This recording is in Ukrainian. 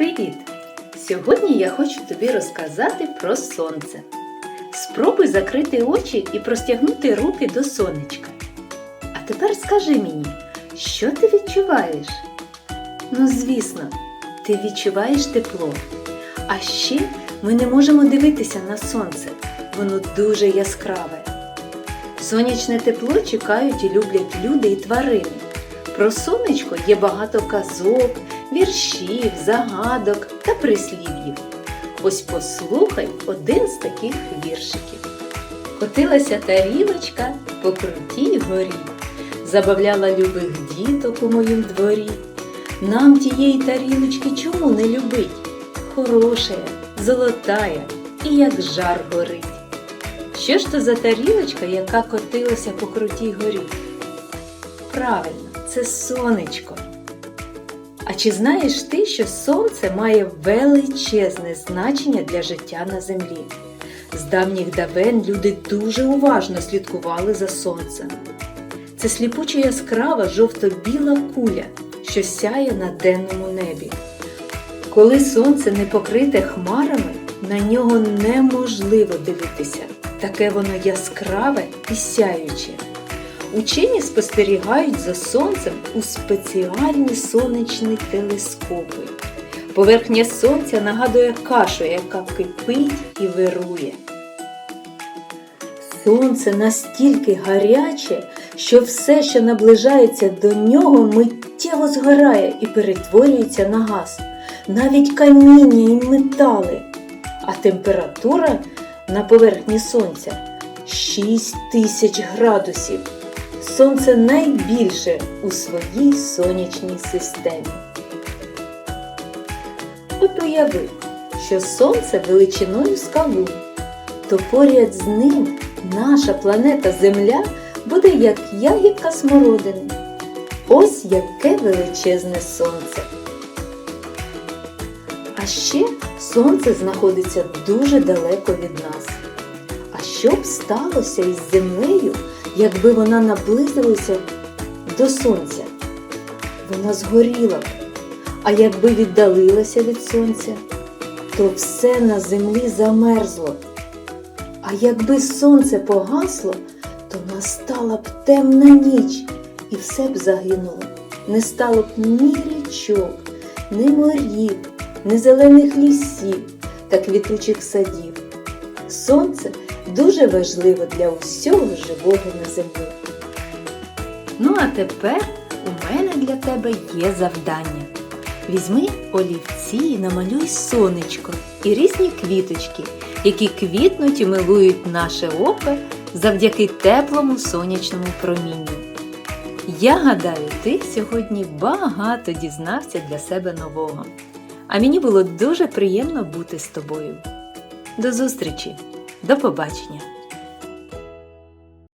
Привіт! Сьогодні я хочу тобі розказати про сонце. Спробуй закрити очі і простягнути руки до сонечка. А тепер скажи мені, що ти відчуваєш? Ну, звісно, ти відчуваєш тепло. А ще ми не можемо дивитися на сонце. Воно дуже яскраве. Сонячне тепло чекають і люблять люди і тварини. Про сонечко є багато казок, віршів, загадок та прислів'їв. Ось послухай один з таких віршиків. Котилася тарілочка по крутій горі, забавляла любих діток у моїм дворі. Нам тієї тарілочки чому не любить? Хорошая, золотая і як жар горить. Що ж то за тарілочка, яка котилася по крутій горі? Правильно, це сонечко. А чи знаєш ти, що сонце має величезне значення для життя на землі? З давніх давен люди дуже уважно слідкували за сонцем. Це сліпуче яскрава жовто-біла куля, що сяє на денному небі. Коли сонце не покрите хмарами, на нього неможливо дивитися. Таке воно яскраве і сяюче. Учені спостерігають за сонцем у спеціальні сонячні телескопи. Поверхня сонця нагадує кашу, яка кипить і вирує. Сонце настільки гаряче, що все, що наближається до нього, миттєво згорає і перетворюється на газ, навіть каміння і метали. А температура на поверхні сонця 6 тисяч градусів. Сонце найбільше у своїй сонячній системі. От уяви, що сонце величиною скалу, то поряд з ним наша планета Земля буде як ягідка смородини. Ось яке величезне сонце. А ще сонце знаходиться дуже далеко від нас. Що б сталося із землею, якби вона наблизилася до сонця? Вона згоріла б. А якби віддалилася від сонця, то все на землі замерзло. А якби сонце погасло, то настала б темна ніч, і все б загинуло. Не стало б ні річок, ні морів, ні зелених лісів та квітучих садів. Сонце дуже важливо для усього живого на землі. Ну а тепер у мене для тебе є завдання. Візьми олівці і намалюй сонечко і різні квіточки, які квітнуть і милують наше око завдяки теплому сонячному промінню. Я гадаю, ти сьогодні багато дізнався для себе нового. А мені було дуже приємно бути з тобою. До зустрічі! До побачення!